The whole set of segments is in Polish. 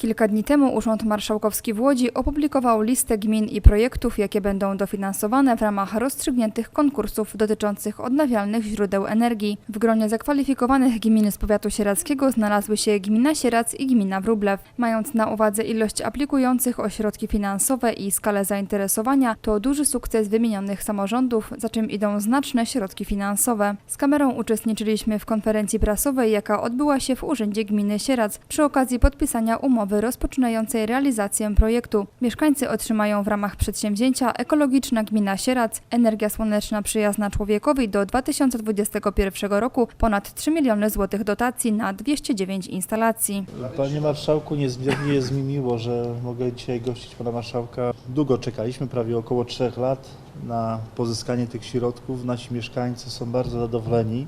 Kilka dni temu Urząd Marszałkowski w Łodzi opublikował listę gmin i projektów, jakie będą dofinansowane w ramach rozstrzygniętych konkursów dotyczących odnawialnych źródeł energii. W gronie zakwalifikowanych gmin z powiatu sieradzkiego znalazły się gmina Sierac i gmina Wróblew. Mając na uwadze ilość aplikujących o środki finansowe i skalę zainteresowania, to duży sukces wymienionych samorządów, za czym idą znaczne środki finansowe. Z kamerą uczestniczyliśmy w konferencji prasowej, jaka odbyła się w Urzędzie Gminy Sierac przy okazji podpisania umowy rozpoczynającej realizację projektu. Mieszkańcy otrzymają w ramach przedsięwzięcia Ekologiczna Gmina Sierac, energia słoneczna przyjazna człowiekowi do 2021 roku ponad 3 miliony złotych dotacji na 209 instalacji. Panie Marszałku, niezmiernie jest mi miło, że mogę dzisiaj gościć Pana Marszałka. Długo czekaliśmy, prawie około trzech lat na pozyskanie tych środków. Nasi mieszkańcy są bardzo zadowoleni,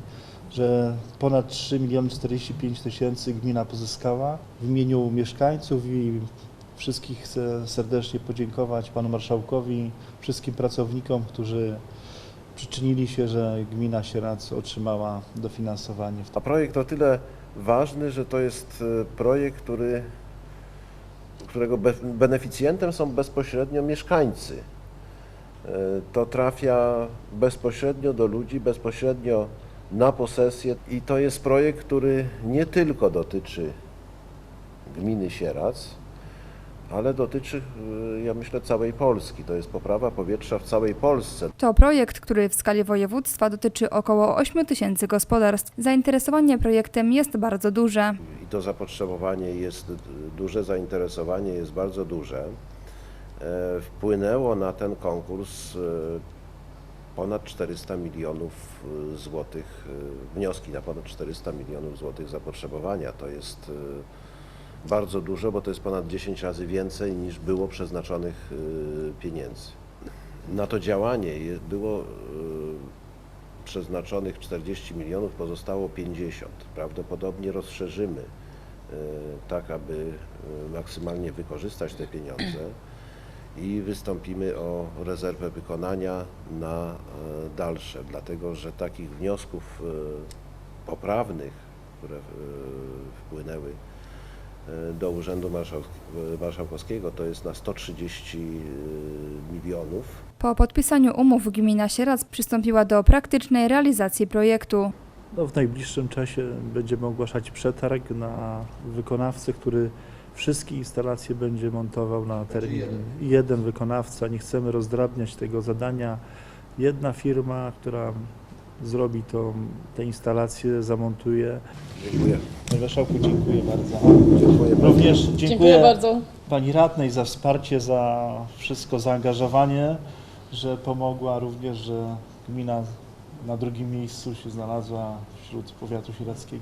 że ponad 3 miliony 45 tysięcy gmina pozyskała. W imieniu mieszkańców i wszystkich chcę serdecznie podziękować Panu Marszałkowi, wszystkim pracownikom, którzy przyczynili się, że gmina Sierac otrzymała dofinansowanie. A projekt o tyle ważny, że to jest e, projekt, który, którego be- beneficjentem są bezpośrednio mieszkańcy. E, To trafia bezpośrednio do ludzi, bezpośrednio na posesję i to jest projekt, który nie tylko dotyczy gminy Sierac, ale dotyczy, e, ja myślę, całej Polski. To jest poprawa powietrza w całej Polsce. To projekt, który w skali województwa dotyczy około 8 tysięcy gospodarstw. Zainteresowanie projektem jest bardzo duże. i to zapotrzebowanie jest duże, zainteresowanie jest bardzo duże. E, Wpłynęło na ten konkurs e, ponad 400 milionów e, złotych, e, wnioski na ponad 400 milionów złotych zapotrzebowania. To jest e, bardzo dużo, bo to jest ponad 10 razy więcej niż było przeznaczonych pieniędzy. Na to działanie było przeznaczonych 40 milionów, pozostało 50. Prawdopodobnie rozszerzymy tak, aby maksymalnie wykorzystać te pieniądze i wystąpimy o rezerwę wykonania na e, dalsze, dlatego że takich wniosków e, poprawnych, które e, wpłynęły do Urzędu Marszałk- Marszałkowskiego, to jest na 130 milionów. Po podpisaniu umów gmina Sierac przystąpiła do praktycznej realizacji projektu. No, w najbliższym czasie będziemy ogłaszać przetarg na wykonawcę, który wszystkie instalacje będzie montował na terenie. gminy. Jeden wykonawca, nie chcemy rozdrabniać tego zadania. Jedna firma, która zrobi to, te instalacje, zamontuje. Dziękuję. Panie Marszałku, dziękuję bardzo. Dziękuję bardzo. Również dziękuję, Dziękuję bardzo. Pani Radnej za wsparcie, za wszystko zaangażowanie, że pomogła również, że gmina na drugim miejscu się znalazła wśród powiatu sieradzkiego.